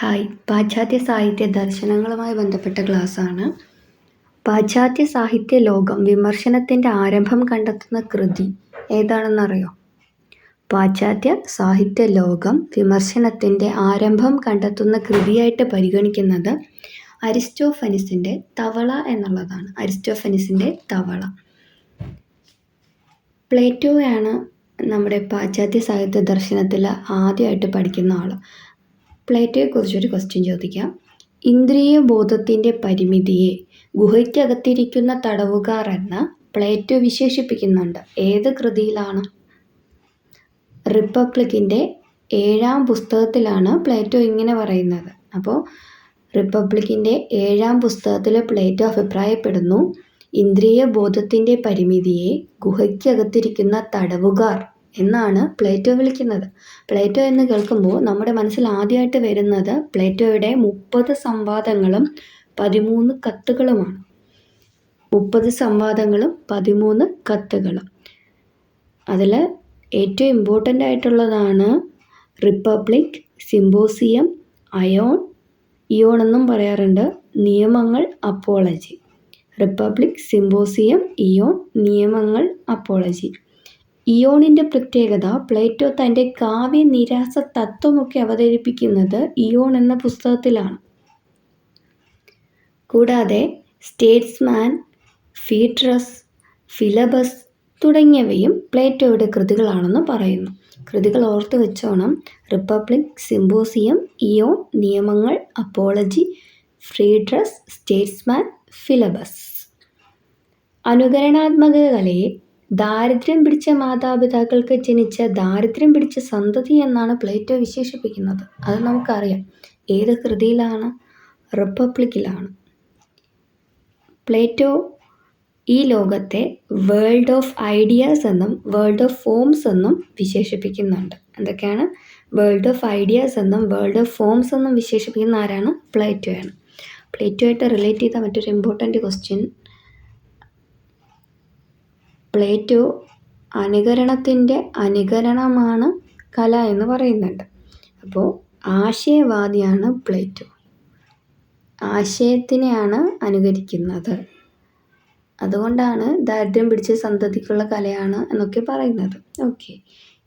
Hi. പാശ്ചാത്യ സാഹിത്യ ദർശനങ്ങളുമായി ബന്ധപ്പെട്ട ക്ലാസ്സാണ്. പാശ്ചാത്യ സാഹിത്യ ലോകം വിമർശനത്തിന്റെ ആരംഭം കണ്ടെത്തുന്ന കൃതി ഏതാണെന്നറിയോ? പാശ്ചാത്യ സാഹിത്യ ലോകം വിമർശനത്തിന്റെ ആരംഭം കണ്ടെത്തുന്ന കൃതിയായിട്ട് പരിഗണിക്കുന്നത് അരിസ്റ്റോഫനിസിന്റെ തവള എന്നുള്ളതാണ്. അരിസ്റ്റോഫനിസിന്റെ തവള. പ്ലേറ്റോയാണ് നമ്മുടെ പാശ്ചാത്യ സാഹിത്യ ദർശനത്തിൽ ആദ്യമായിട്ട് പഠിക്കുന്ന ആൾ പ്ലേറ്റോയെക്കുറിച്ചൊരു ക്വസ്റ്റ്യൻ ചോദിക്കാം. ഇന്ദ്രിയ ബോധത്തിന്റെ പരിമിതിയെ ഗുഹയ്ക്കകത്തിരിക്കുന്ന തടവുകാർ എന്ന് പ്ലേറ്റോ വിശേഷിപ്പിക്കുന്നുണ്ട്. ഏത് കൃതിയിലാണ്? റിപ്പബ്ലിക്കിന്റെ ഏഴാം പുസ്തകത്തിലാണ് പ്ലേറ്റോ ഇങ്ങനെ പറയുന്നത്. അപ്പോൾ റിപ്പബ്ലിക്കിന്റെ ഏഴാം പുസ്തകത്തിൽ പ്ലേറ്റോ അഭിപ്രായപ്പെടുന്നു ഇന്ദ്രിയ ബോധത്തിന്റെ പരിമിതിയെ ഗുഹയ്ക്കകത്തിരിക്കുന്ന തടവുകാർ എന്നാണ് പ്ലേറ്റോ വിളിക്കുന്നത്. പ്ലേറ്റോ എന്ന് കേൾക്കുമ്പോൾ നമ്മുടെ മനസ്സിൽ ആദ്യമായിട്ട് വരുന്നത് പ്ലേറ്റോയുടെ മുപ്പത് സംവാദങ്ങളും പതിമൂന്ന് കത്തുകളുമാണ്. മുപ്പത് സംവാദങ്ങളും പതിമൂന്ന് കത്തുകളും. അതിൽ ഏറ്റവും ഇമ്പോർട്ടന്റ് ആയിട്ടുള്ളതാണ് റിപ്പബ്ലിക് സിമ്പോസിയം അയോൺ ഇയോൺ എന്നും പറയാറുണ്ട്. നിയമങ്ങൾ അപ്പോളജി. റിപ്പബ്ലിക് സിമ്പോസിയം ഇയോൺ നിയമങ്ങൾ അപ്പോളജി. ഇയോണിന്റെ പ്രത്യേകത പ്ലേറ്റോ തന്റെ കാവ്യ നിരാസ തത്വമൊക്കെ അവതരിപ്പിക്കുന്നത് ഇയോൺ എന്ന പുസ്തകത്തിലാണ്. കൂടാതെ സ്റ്റേറ്റ്സ്മാൻ ഫീട്രസ് ഫിലബസ് തുടങ്ങിയവയും പ്ലേറ്റോയുടെ കൃതികളാണെന്ന് പറയുന്നു. കൃതികൾ ഓർത്തു വെച്ചോണം. റിപ്പബ്ലിക് സിംബോസിയം ഇയോൺ നിയമങ്ങൾ അപ്പോളജി ഫ്രീഡ്രസ് സ്റ്റേറ്റ്സ്മാൻ ഫിലബസ്. അനുകരണാത്മക കലയെ ദാരിദ്ര്യം പിടിച്ച മാതാപിതാക്കൾക്ക് ജനിച്ച ദാരിദ്ര്യം പിടിച്ച സന്തതി എന്നാണ് പ്ലേറ്റോ വിശേഷിപ്പിക്കുന്നത്. അത് നമുക്കറിയാം. ഏത് കൃതിയിലാണ്? റിപ്പബ്ലിക്കിലാണ്. പ്ലേറ്റോ ഈ ലോകത്തെ വേൾഡ് ഓഫ് ഐഡിയാസ് എന്നും വേൾഡ് ഓഫ് ഫോംസ് എന്നും വിശേഷിപ്പിക്കുന്നുണ്ട്. എന്തൊക്കെയാണ്? വേൾഡ് ഓഫ് ഐഡിയാസ് എന്നും വേൾഡ് ഓഫ് ഫോംസ് എന്നും വിശേഷിപ്പിക്കുന്ന ആരാണ്? പ്ലേറ്റോയാണ്. പ്ലേറ്റോ ആയിട്ട് റിലേറ്റ് ചെയ്ത മറ്റൊരു ഇമ്പോർട്ടന്റ് ക്വസ്റ്റ്യൻ പ്ലേറ്റോ അനുകരണത്തിന്റെ അനുകരണമാണ് കല എന്ന് പറയുന്നുണ്ട്. അപ്പോൾ ആശയവാദിയാണ് പ്ലേറ്റോ. ആശയത്തിനെയാണ് അനുകരിക്കുന്നത്. അതുകൊണ്ടാണ് ദാരിദ്ര്യം പിടിച്ച സന്തതിക്കുള്ള കലയാണ് എന്നൊക്കെ പറയുന്നത്. ഓക്കെ.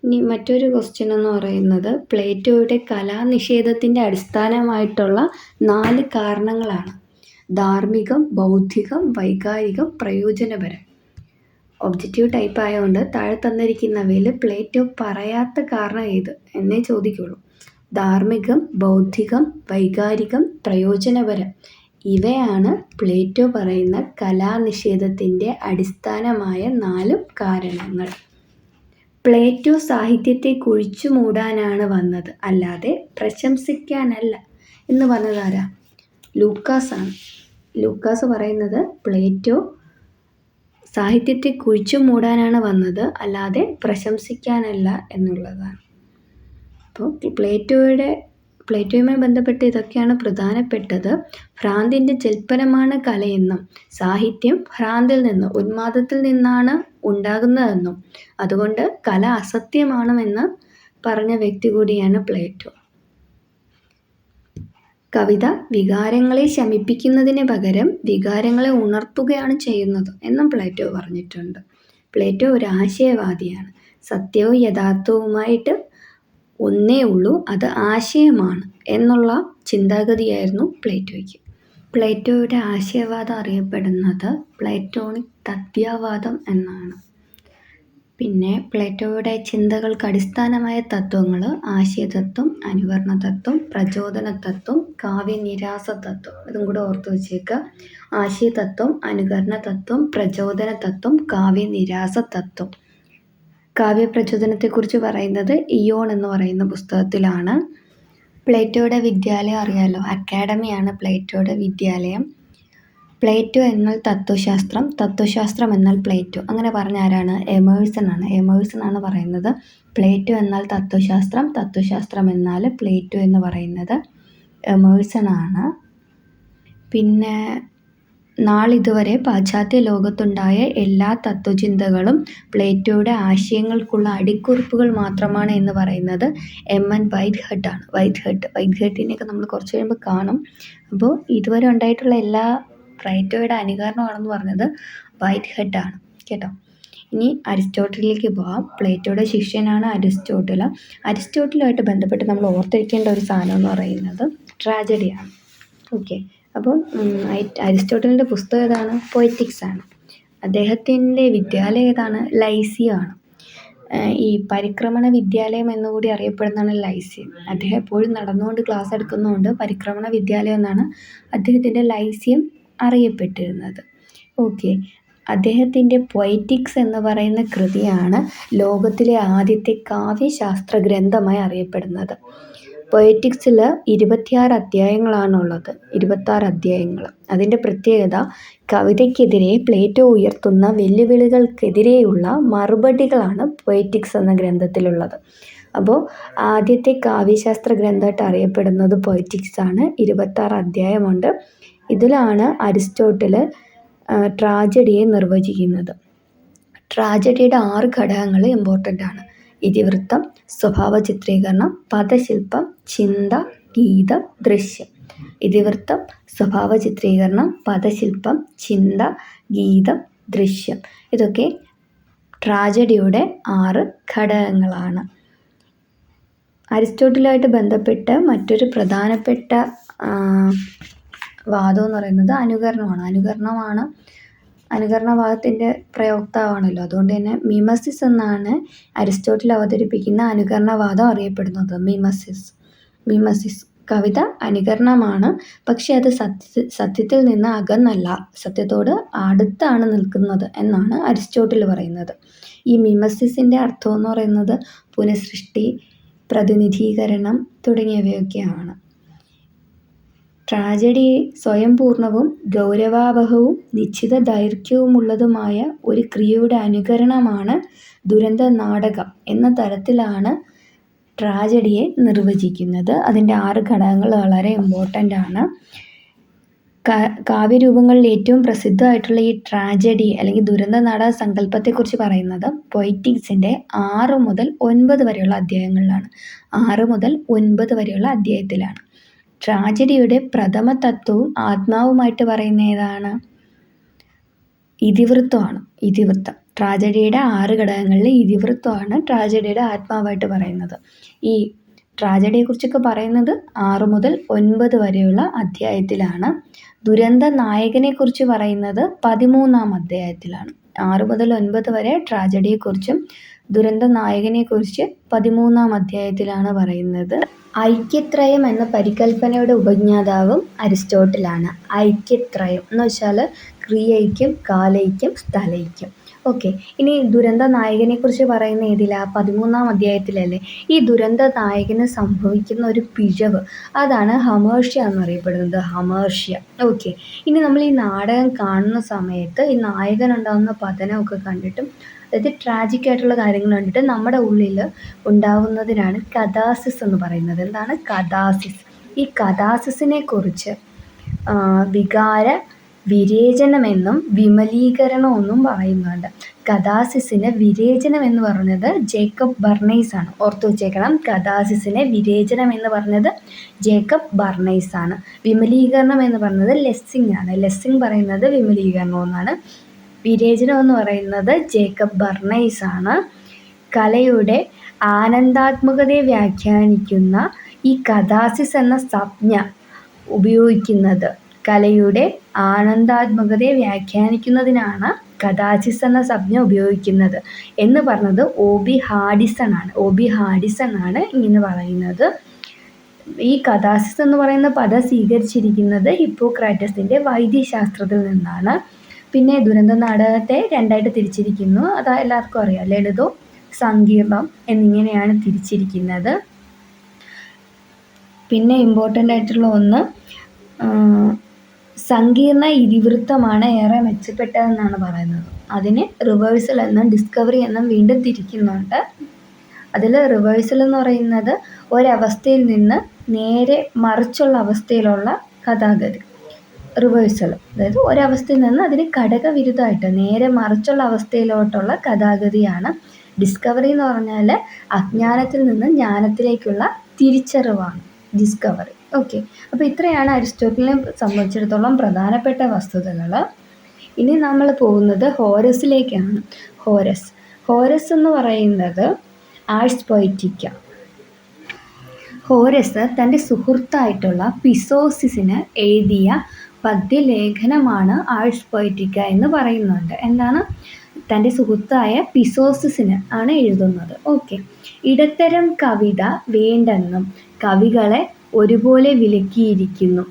ഇനി മറ്റൊരു ക്വസ്റ്റ്യൻ എന്ന് പറയുന്നത് പ്ലേറ്റോയുടെ കലാനിഷേധത്തിന്റെ അടിസ്ഥാനമായിട്ടുള്ള നാല് കാരണങ്ങളാണ്. ധാർമ്മികം ബൗദ്ധികം വൈകാരികം പ്രയോജനപരം. ഒബ്ജക്റ്റീവ് ടൈപ്പ് ആയതുകൊണ്ട് താഴെ തന്നിരിക്കുന്നവയിൽ പ്ലേറ്റോ പറയാത്ത കാരണം ഏത്? എന്നേ ചോദിക്കുള്ളൂ. ധാർമ്മികം ബൗദ്ധികം വൈകാരികം പ്രയോജനപരം. ഇവയാണ് പ്ലേറ്റോ പറയുന്ന കലാനിഷേധത്തിന്റെ അടിസ്ഥാനമായ നാല് കാരണങ്ങൾ. പ്ലേറ്റോ സാഹിത്യത്തെ കുഴിച്ചു മൂടാനാണ് വന്നത്. അല്ലാതെ പ്രശംസിക്കാനല്ല. എന്ന് പറഞ്ഞതാരാ ലൂക്കാസാണ്. ലൂക്കാസ് പറയുന്നത് പ്ലേറ്റോ സാഹിത്യത്തെ കുഴിച്ചു മൂടാനാണ് വന്നത്. അല്ലാതെ പ്രശംസിക്കാനല്ല എന്നുള്ളതാണ്. അപ്പോൾ പ്ലേറ്റോയുടെ പ്ലേറ്റോയുമായി ബന്ധപ്പെട്ട് ഇതൊക്കെയാണ് പ്രധാനപ്പെട്ടത്. ഭ്രാന്തിന്റെ ജൽപ്പനമാണ് കലയെന്നും സാഹിത്യം ഭ്രാന്തിൽ നിന്ന് ഉന്മാദത്തിൽ നിന്നാണ് ഉണ്ടാകുന്നതെന്നും. അതുകൊണ്ട് കല അസത്യമാണെന്ന് പറഞ്ഞ വ്യക്തി കൂടിയാണ് പ്ലേറ്റോ. കവിത വികാരങ്ങളെ ശമിപ്പിക്കുന്നതിന് പകരം വികാരങ്ങളെ ഉണർത്തുകയാണ് ചെയ്യുന്നത് എന്നും പ്ലേറ്റോ പറഞ്ഞിട്ടുണ്ട്. പ്ലേറ്റോ ഒരു ആശയവാദിയാണ്. സത്യവും യഥാർത്ഥവുമായിട്ട് ഒന്നേ ഉള്ളൂ അത് ആശയമാണ് എന്നുള്ള ചിന്താഗതിയായിരുന്നു പ്ലേറ്റോയ്ക്ക്. പ്ലേറ്റോയുടെ ആശയവാദം അറിയപ്പെടുന്നത് പ്ലേറ്റോണിക് തത്വവാദം എന്നാണ്. പിന്നെ പ്ലേറ്റോയുടെ ചിന്തകൾക്ക് അടിസ്ഥാനമായ തത്വങ്ങൾ ആശയതത്വം അനുകരണ തത്വം പ്രചോദന തത്വം കാവ്യനിരാസ തത്വം ഇതും കൂടെ ഓർത്ത് വെച്ചേക്കുക ആശയതത്വം അനുകരണ തത്വം പ്രചോദന തത്വം കാവ്യനിരാസ തത്വം കാവ്യപ്രചോദനത്തെക്കുറിച്ച് പറയുന്നത് ഇയോൺ എന്ന് പറയുന്ന പുസ്തകത്തിലാണ്. പ്ലേറ്റോയുടെ വിദ്യാലയം അറിയാമല്ലോ അക്കാഡമിയാണ് പ്ലേറ്റോയുടെ വിദ്യാലയം. പ്ലേറ്റോ എന്നാൽ തത്വശാസ്ത്രം തത്വശാസ്ത്രം എന്നാൽ പ്ലേറ്റോ. അങ്ങനെ പറഞ്ഞ ആരാണ്? എമേഴ്സൺ ആണ്. എമേഴ്സൺ ആണ് പറയുന്നത്. പ്ലേറ്റോ എന്നാൽ തത്വശാസ്ത്രം തത്വശാസ്ത്രം എന്നാൽ പ്ലേറ്റോ എന്ന് പറയുന്നത് എമേഴ്സൺ ആണ്. പിന്നെ നാളിതുവരെ പാശ്ചാത്യ ലോകത്തുണ്ടായ എല്ലാ തത്വചിന്തകളും പ്ലേറ്റോയുടെ ആശയങ്ങൾക്കുള്ള അടിക്കുറിപ്പുകൾ മാത്രമാണ് എന്ന് പറയുന്നത് എം എൻ വൈറ്റ് ആണ്. വൈറ്റ് ഹെഡ് വൈറ്റ് നമ്മൾ കുറച്ച് കഴിയുമ്പോൾ കാണും. അപ്പോൾ ഇതുവരെ ഉണ്ടായിട്ടുള്ള എല്ലാ പ്ലേറ്റോയുടെ അനുകരണമാണെന്ന് പറഞ്ഞത് വൈറ്റ് ഹെഡാണ് കേട്ടോ? ഇനി അരിസ്റ്റോട്ടലിലേക്ക് പോകാം പ്ലേറ്റോയുടെ ശിഷ്യനാണ് അരിസ്റ്റോട്ടിൽ അരിസ്റ്റോട്ടിലുമായിട്ട് ബന്ധപ്പെട്ട് നമ്മൾ ഓർത്തിരിക്കേണ്ട ഒരു സാധനം എന്ന് പറയുന്നത് ട്രാജഡിയാണ്. ഓക്കെ. അപ്പം അരിസ്റ്റോട്ടലിന്റെ പുസ്തകം ഏതാണ്? പൊയറ്റിക്സ് ആണ്. അദ്ദേഹത്തിന്റെ വിദ്യാലയം ഏതാണ്? ലൈസിയം ആണ്. ഈ പരിക്രമണ വിദ്യാലയം എന്നുകൂടി അറിയപ്പെടുന്നതാണ് ലൈസിയം അദ്ദേഹം എപ്പോഴും നടന്നുകൊണ്ട് ക്ലാസ് എടുക്കുന്നതുകൊണ്ട് പരിക്രമണ വിദ്യാലയം എന്നാണ് അദ്ദേഹത്തിന്റെ ലൈസിയം അറിയപ്പെട്ടിരുന്നത്. ഓക്കെ അദ്ദേഹത്തിന്റെ പൊയറ്റിക്സ് എന്ന് പറയുന്ന കൃതിയാണ് ലോകത്തിലെ ആദ്യത്തെ കാവ്യശാസ്ത്ര ഗ്രന്ഥമായി അറിയപ്പെടുന്നത് പൊയറ്റിക്സിൽ ഇരുപത്തിയാറ് അധ്യായങ്ങളാണുള്ളത്. ഇരുപത്താറ് അധ്യായങ്ങൾ. അതിന്റെ പ്രത്യേകത കവിതയ്ക്കെതിരെ പ്ലേറ്റോ ഉയർത്തുന്ന വെല്ലുവിളികൾക്കെതിരെയുള്ള മറുപടികളാണ് പൊയറ്റിക്സ് എന്ന ഗ്രന്ഥത്തിലുള്ളത്. അപ്പോൾ ആദ്യത്തെ കാവ്യശാസ്ത്ര ഗ്രന്ഥമായിട്ട് അറിയപ്പെടുന്നത് പൊയറ്റിക്സ് ആണ്. ഇരുപത്താറ് അധ്യായമുണ്ട്. ഇതിലാണ് അരിസ്റ്റോട്ടിൽ ട്രാജഡിയെ നിർവചിക്കുന്നത്. ട്രാജഡിയുടെ ആറ് ഘടകങ്ങൾ ഇമ്പോർട്ടന്റ് ആണ്. ഇതിവൃത്തം സ്വഭാവ ചിത്രീകരണം പദശില്പം ചിന്ത ഗീതം ദൃശ്യം. ഇതിവൃത്തം സ്വഭാവ ചിത്രീകരണം പദശില്പം ചിന്ത ഗീതം ദൃശ്യം. ഇതൊക്കെ ട്രാജഡിയുടെ ആറ് ഘടകങ്ങളാണ്. അരിസ്റ്റോട്ടിലുമായിട്ട് ബന്ധപ്പെട്ട് മറ്റൊരു പ്രധാനപ്പെട്ട വാദം എന്ന് പറയുന്നത് അനുകരണമാണ്. അനുകരണമാണ് അനുകരണവാദത്തിന്റെ പ്രയോക്താവാണല്ലോ. അതുകൊണ്ട് തന്നെ മിമസിസ് എന്നാണ് അരിസ്റ്റോട്ടിൽ അവതരിപ്പിക്കുന്ന അനുകരണവാദം അറിയപ്പെടുന്നത്. മിമസിസ് മിമസിസ് കവിത അനുകരണമാണ്. പക്ഷേ അത് സത്യ സത്യത്തിൽ നിന്ന് അകന്നല്ല. സത്യത്തോട് അടുത്താണ് നിൽക്കുന്നത് എന്നാണ് അരിസ്റ്റോട്ടിൽ പറയുന്നത്. ഈ മിമസിസിന്റെ അർത്ഥം എന്ന് പറയുന്നത് പുനഃസൃഷ്ടി പ്രതിനിധീകരണം തുടങ്ങിയവയൊക്കെയാണ്. ട്രാജഡി സ്വയംപൂർണവും ഗൗരവാവഹവും നിശ്ചിത ദൈർഘ്യവുമുള്ളതുമായ ഒരു ക്രിയയുടെ അനുകരണമാണ് ദുരന്ത നാടകം എന്ന തരത്തിലാണ് ട്രാജഡിയെ നിർവചിക്കുന്നത്. അതിന്റെ ആറ് ഘടകങ്ങൾ വളരെ ഇമ്പോർട്ടന്റ് ആണ്. കാവ്യരൂപങ്ങളിൽ ഏറ്റവും പ്രസിദ്ധമായിട്ടുള്ള ഈ ട്രാജഡി അല്ലെങ്കിൽ ദുരന്ത നാടക സങ്കല്പത്തെക്കുറിച്ച് പറയുന്നത് പൊയറ്റിക്സിന്റെ ആറ് മുതൽ ഒൻപത് വരെയുള്ള അധ്യായങ്ങളിലാണ്. ആറ് മുതൽ ഒൻപത് വരെയുള്ള അധ്യായത്തിലാണ്. ട്രാജഡിയുടെ പ്രഥമ തത്വവും ആത്മാവുമായിട്ട് പറയുന്ന ഏതാണ്? ഇതിവൃത്തമാണ് ഇതിവൃത്തം. ട്രാജഡിയുടെ ആറ് ഘടകങ്ങളിൽ ഇതിവൃത്തമാണ് ട്രാജഡിയുടെ ആത്മാവായിട്ട് പറയുന്നത്. ഈ ട്രാജഡിയെക്കുറിച്ചൊക്കെ പറയുന്നത് ആറ് മുതൽ ഒൻപത് വരെയുള്ള അധ്യായത്തിലാണ്. ദുരന്ത നായകനെക്കുറിച്ച് പറയുന്നത് പതിമൂന്നാം അധ്യായത്തിലാണ്. ആറ് മുതൽ ഒൻപത് വരെ ട്രാജഡിയെക്കുറിച്ചും ദുരന്ത നായകനെക്കുറിച്ച് പതിമൂന്നാം അധ്യായത്തിലാണ് പറയുന്നത്. ഐക്യത്രയം എന്ന പരികല്പനയുടെ ഉപജ്ഞാതാവും അരിസ്റ്റോട്ടിലാണ്. ഐക്യത്രയം എന്ന് വെച്ചാൽ ക്രിയയ്ക്കും കാലയ്ക്കും സ്ഥലയ്ക്കും. ഓക്കെ. ഇനി ദുരന്ത നായകനെക്കുറിച്ച് പറയുന്ന ഏതിലാ? പതിമൂന്നാം അധ്യായത്തിലല്ലേ? ഈ ദുരന്ത നായകന് സംഭവിക്കുന്ന ഒരു പിഴവ്. അതാണ് ഹമേർഷ്യ എന്നറിയപ്പെടുന്നത്. Hamartia okay. ഇനി നമ്മൾ ഈ നാടകം കാണുന്ന സമയത്ത് ഈ നായകനുണ്ടാകുന്ന പതനമൊക്കെ കണ്ടിട്ടും അതായത് ട്രാജിക് ആയിട്ടുള്ള കാര്യങ്ങൾ കണ്ടിട്ട് നമ്മുടെ ഉള്ളിൽ ഉണ്ടാവുന്നതിനാണ് കഥാസിസ് എന്ന് പറയുന്നത്. എന്താണ്? കഥാസിസ് ഈ കഥാസിസിനെ കുറിച്ച് വികാര വിരേചനമെന്നും വിമലീകരണമെന്നും പറയുന്നുണ്ട്. കഥാസിസിന് വിരേചനം എന്ന് പറഞ്ഞത് ജേക്കബ് ബർണൈസ് ആണ് ഓർത്തു വച്ചേക്കണം. കഥാസിസിനെ വിരേചനം എന്ന് പറഞ്ഞത് ജേക്കബ് ബർണൈസ് ആണ് വിമലീകരണം എന്ന് പറഞ്ഞത് ലെസ്സിങ് ആണ് ലെസ്സിങ് പറയുന്നത് വിമലീകരണം എന്നാണ് വിരേചനം എന്ന് പറയുന്നത് ജേക്കബ് ബർണൈസ് ആണ് കലയുടെ ആനന്ദാത്മകതയെ വ്യാഖ്യാനിക്കുന്ന ഈ കഥാസിസ് എന്ന സംജ്ഞ ഉപയോഗിക്കുന്നത്. കലയുടെ ആനന്ദാത്മകതയെ വ്യാഖ്യാനിക്കുന്നതിനാണ് കഥാസിസ് എന്ന സംജ്ഞ ഉപയോഗിക്കുന്നത്. എന്ന് പറഞ്ഞത് ഒ ബി ഹാഡിസൺ ആണ് ഒ ബി ഹാഡിസൺ ആണ് ഇങ്ങനെ പറയുന്നത്. ഈ കഥാസിസ് എന്ന് പറയുന്ന പദം സ്വീകരിച്ചിരിക്കുന്നത് ഹിപ്പോക്രാറ്റസിന്റെ വൈദ്യശാസ്ത്രത്തിൽ നിന്നാണ്. പിന്നെ ദുരന്ത നാടകത്തെ രണ്ടായിട്ട് തിരിച്ചിരിക്കുന്നു. അത് എല്ലാവർക്കും അറിയാം. ലളിതവും സങ്കീർണം എന്നിങ്ങനെയാണ് തിരിച്ചിരിക്കുന്നത്. പിന്നെ ഇമ്പോർട്ടന്റ് ആയിട്ടുള്ള ഒന്ന് സങ്കീർണ ഇതിവൃത്തമാണ് ഏറെ മെച്ചപ്പെട്ടതെന്നാണ് പറയുന്നത്. അതിന് റിവേഴ്സൽ എന്നും ഡിസ്കവറി എന്നും വീണ്ടും തിരിക്കുന്നുണ്ട്. അതിൽ റിവേഴ്സൽ എന്ന് പറയുന്നത് ഒരവസ്ഥയിൽ നിന്ന് നേരെ മറിച്ചുള്ള അവസ്ഥയിലുള്ള കഥാഗതി റിവേഴ്സൽ അതായത് ഒരവസ്ഥയിൽ നിന്ന് അതിന് ഘടകവിരുദ്ധമായിട്ട് നേരെ മറിച്ചുള്ള അവസ്ഥയിലോട്ടുള്ള കഥാഗതിയാണ് ഡിസ്കവറി എന്ന് പറഞ്ഞാൽ അജ്ഞാനത്തിൽ നിന്ന് ജ്ഞാനത്തിലേക്കുള്ള തിരിച്ചറിവാണ് ഡിസ്കവറി ഓക്കെ അപ്പോൾ ഇത്രയാണ് അരിസ്റ്റോട്ടലിനെ സംബന്ധിച്ചിടത്തോളം പ്രധാനപ്പെട്ട വസ്തുതകൾ ഇനി നമ്മൾ പോകുന്നത് ഹോരസിലേക്കാണ്. ഹോരസ്. ഹോരസ് എന്ന് പറയുന്നത് ആഴ്സ് പൊയറ്റിക്ക. ഹോരസ് തന്റെ സുഹൃത്തായിട്ടുള്ള പിസോസിസിന് എഴുതിയ പദ്യലേഖനമാണ് ആഴ്സ് പൊയറ്റിക്ക എന്ന് പറയുന്നുണ്ട്. എന്താണ്? തന്റെ സുഹൃത്തായ പിസോസിന് ആണ് എഴുതുന്നത്. ഓക്കെ. ഇടത്തരം കവിത വേണ്ടെന്നും കവികളെ ഒരുപോലെ വിലക്കിയിരിക്കുന്നു.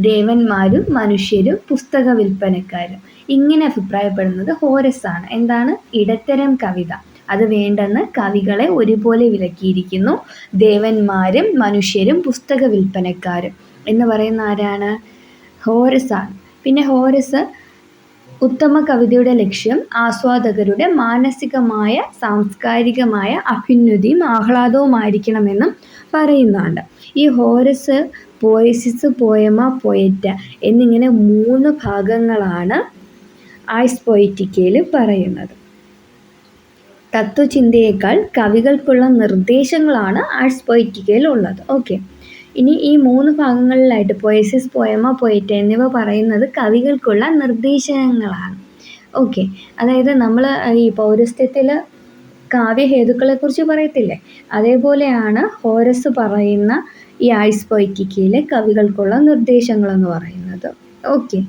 ദേവന്മാരും മനുഷ്യരും പുസ്തക വിൽപ്പനക്കാരും. ഇങ്ങനെ അഭിപ്രായപ്പെടുന്നത് ഹോരസ് ആണ്. എന്താണ്? ഇടത്തരം കവിത. അത് വേണ്ടെന്ന് കവികളെ ഒരുപോലെ വിലക്കിയിരിക്കുന്നു. ദേവന്മാരും മനുഷ്യരും പുസ്തക വിൽപ്പനക്കാരും. എന്ന് പറയുന്ന ആരാണ്? ഹോരസ് ആണ്. പിന്നെ ഹോരസ് ഉത്തമ കവിതയുടെ ലക്ഷ്യം ആസ്വാദകരുടെ മാനസികമായ സാംസ്കാരികമായ അഭ്യുന്നതിയും ആഹ്ലാദവുമായിരിക്കണമെന്നും പറയുന്നുണ്ട്. ഈ ഹോരസ് പോയസിസ് പോയമ പോയറ്റ എന്നിങ്ങനെ മൂന്ന് ഭാഗങ്ങളാണ് ആയ്സ് പൊയറ്റിക്കയിൽ പറയുന്നത്. തത്വചിന്തയേക്കാൾ കവികൾക്കുള്ള നിർദ്ദേശങ്ങളാണ് ആർട്സ് പൊയറ്റിക്കയിൽ ഉള്ളത്. ഓക്കെ ഇനി ഈ മൂന്ന് ഭാഗങ്ങളിലായിട്ട് പോയസിസ് പോയമ പോയിറ്റ് എന്നിവ പറയുന്നത് കവികൾക്കുള്ള നിർദ്ദേശങ്ങളാണ്. ഓക്കെ അതായത് നമ്മൾ ഈ പൗരസ്ത്യത്തിൽ കാവ്യഹേതുക്കളെക്കുറിച്ച് പറയത്തില്ലേ? അതേപോലെയാണ് ഹോരസ് പറയുന്ന ഈ ആഴ്സ് പൊയ്ക്കിക്കയിലെ കവികൾക്കുള്ള നിർദ്ദേശങ്ങളെന്ന് പറയുന്നത്. ഓക്കെ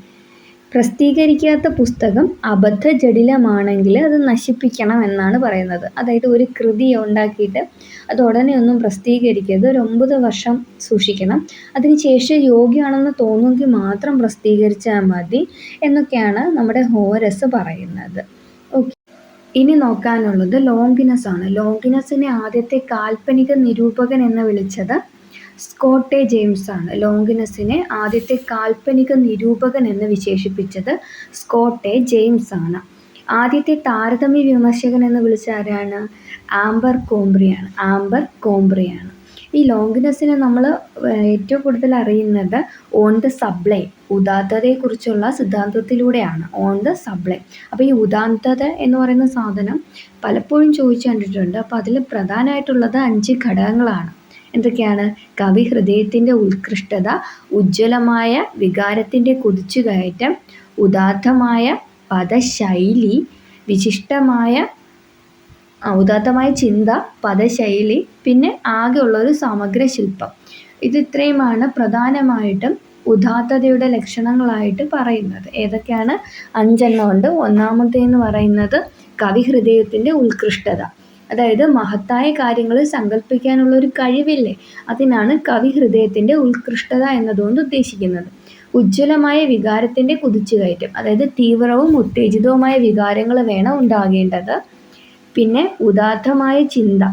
പ്രസിദ്ധീകരിക്കാത്ത പുസ്തകം അബദ്ധജടിലമാണെങ്കിൽ അത് നശിപ്പിക്കണം എന്നാണ് പറയുന്നത്. അതായത് ഒരു കൃതി ഉണ്ടാക്കിയിട്ട് അത് ഉടനെ ഒന്നും പ്രസിദ്ധീകരിക്കരുത്. ഒരു ഒമ്പത് വർഷം സൂക്ഷിക്കണം. അതിന് ശേഷം യോഗ്യമാണെന്ന് തോന്നുമെങ്കിൽ മാത്രം പ്രസിദ്ധീകരിച്ചാൽ മതി എന്നൊക്കെയാണ് നമ്മുടെ ഹോരസ് പറയുന്നത്. ഓക്കെ. ഇനി നോക്കാനുള്ളത് ലോങ്കിനസ് ആണ് ലോങ്കിനസിനെ ആദ്യത്തെ കാൽപ്പനിക നിരൂപകൻ എന്ന് വിളിച്ചത് സ്കോട്ടെ ആണ് ലോങ്കിനസിനെ ആദ്യത്തെ കാൽപ്പനിക നിരൂപകൻ എന്ന് വിശേഷിപ്പിച്ചത് സ്കോട്ടെ ആണ് ആദ്യത്തെ താരതമ്യ വിമർശകൻ എന്ന് വിളിച്ച ആരാണ്? ആംബർ കോംബ്രിയാണ്. ആംബർ കോംബ്രിയാണ്. ഈ ലോങ്കിനസിനെ നമ്മൾ ഏറ്റവും കൂടുതൽ അറിയുന്നത് ഓൺ ദ സബ്ലൈ ഉദാത്തതയെക്കുറിച്ചുള്ള സിദ്ധാന്തത്തിലൂടെയാണ്. On the sublime. അപ്പോൾ ഈ ഉദാന്തത എന്ന് പറയുന്ന സാധനം പലപ്പോഴും ചോദിച്ചു കണ്ടിട്ടുണ്ട്. അപ്പോൾ അതിൽ പ്രധാനമായിട്ടുള്ളത് അഞ്ച് ഘടകങ്ങളാണ്. എന്തൊക്കെയാണ്? കവി ഹൃദയത്തിന്റെ ഉത്കൃഷ്ടത ഉജ്ജ്വലമായ വികാരത്തിന്റെ കുതിച്ചുകയറ്റം ഉദാത്തമായ പദശൈലി വിശിഷ്ടമായ ഉദാത്തമായ ചിന്ത പദശൈലി പിന്നെ ആകെയുള്ളൊരു സമഗ്ര ശില്പം. ഇത് ഇത്രയുമാണ് പ്രധാനമായിട്ടും ഉദാത്തതയുടെ ലക്ഷണങ്ങളായിട്ട് പറയുന്നത്. ഏതൊക്കെയാണ്? അഞ്ചെണ്ണം ഉണ്ട്. ഒന്നാമത്തേന്ന് പറയുന്നത് കവി ഹൃദയത്തിന്റെ ഉത്കൃഷ്ടത. അതായത് മഹത്തായ കാര്യങ്ങൾ സങ്കല്പിക്കാനുള്ള ഒരു കഴിവില്ലേ? അതിനാണ് കവി ഹൃദയത്തിന്റെ ഉത്കൃഷ്ടത എന്നതുകൊണ്ട് ഉദ്ദേശിക്കുന്നത്. ഉജ്ജ്വലമായ വികാരത്തിന്റെ കുതിച്ചുകയറ്റം അതായത് തീവ്രവും ഉത്തേജിതവുമായ വികാരങ്ങൾ വേണം ഉണ്ടാകേണ്ടത്. പിന്നെ ഉദാത്തമായ ചിന്ത.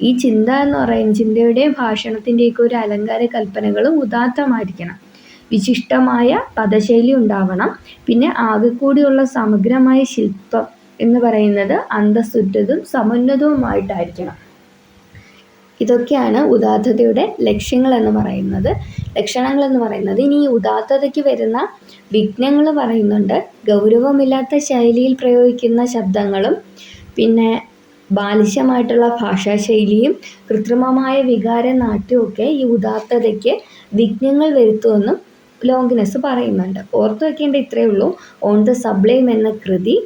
ഈ ചിന്ത എന്ന് പറയുന്ന ചിന്തയുടെയും ഭാഷണത്തിന്റെയൊക്കെ ഒരു അലങ്കാര കൽപ്പനകളും ഉദാത്തമായിരിക്കണം. വിശിഷ്ടമായ പദശൈലി ഉണ്ടാവണം. പിന്നെ ആകെക്കൂടിയുള്ള സമഗ്രമായ ശില്പം എന്ന് പറയുന്നത് അന്തസ്സുറ്റതും സമുന്നതവുമായിട്ടായിരിക്കണം. ഇതൊക്കെയാണ് ഉദാത്തതയുടെ ലക്ഷ്യങ്ങൾ എന്ന് പറയുന്നത്. ലക്ഷണങ്ങൾ എന്ന് പറയുന്നത് ഇനി ഈ ഉദാത്തതയ്ക്ക് വരുന്ന വിഘ്നങ്ങൾ പറയുന്നുണ്ട്. ഗൗരവമില്ലാത്ത ശൈലിയിൽ പ്രയോഗിക്കുന്ന ശബ്ദങ്ങളും പിന്നെ ബാലിശമായിട്ടുള്ള ഭാഷാശൈലിയും കൃത്രിമമായ വികാര ഈ ഉദാത്തതയ്ക്ക് വിഘ്നങ്ങൾ വരുത്തുമെന്നും ലോങ്കിനെസ് പറയുന്നുണ്ട്. ഓർത്തു വയ്ക്കേണ്ട ഇത്രയേ ഉള്ളൂ. ഓൺ ദ സബ്ലൈം എന്ന കൃതി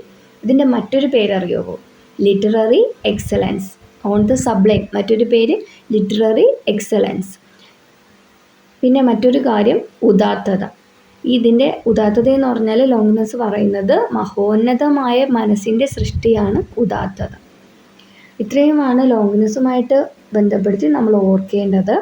ഇതിന്റെ മറ്റൊരു പേരറിയാവോ literary excellence on the sublime മറ്റൊരു പേര് ലിറ്റററി എക്സലൻസ് പിന്നെ മറ്റൊരു കാര്യം ഉദാത്തത. ഇതിന്റെ ഉദാത്തത എന്ന് പറഞ്ഞാൽ ലോങ്നെസ് പറയുന്നത് മഹോന്നതമായ മനസ്സിന്റെ സൃഷ്ടിയാണ് ഉദാത്തത. ഇത്രയുമാണ് ലോങ്നെസ്സുമായിട്ട് ബന്ധപ്പെടുത്തി നമ്മൾ ഓർക്കേണ്ടത്.